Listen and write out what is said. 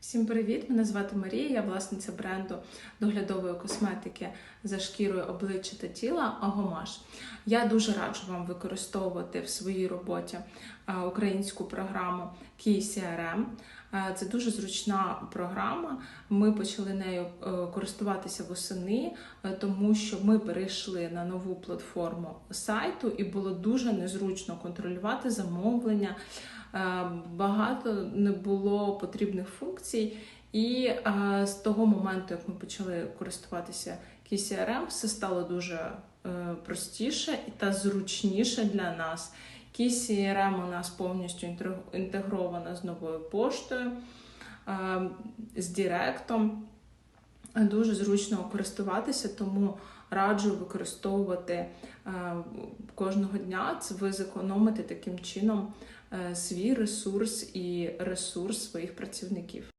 Всім привіт! Мене звати Марія, я власниця бренду доглядової косметики за шкірою обличчя та тіла Агомаш. Я дуже раджу вам використовувати в своїй роботі українську програму Кій CRM. Е, Це дуже зручна програма. Ми почали нею е, користуватися восени, е, тому що ми перейшли на нову платформу сайту, і було дуже незручно контролювати замовлення. Е, Багато не було потрібних функцій, і е, з того моменту, як ми почали користуватися KCRM, все стало дуже е, простіше та зручніше для нас. KCRM у нас повністю інтегрована з новою поштою, е, з Директом. Дуже зручно користуватися, тому раджу використовувати е, кожного дня. Це ви зекономите таким чином е, свій ресурс і ресурс своїх працівників.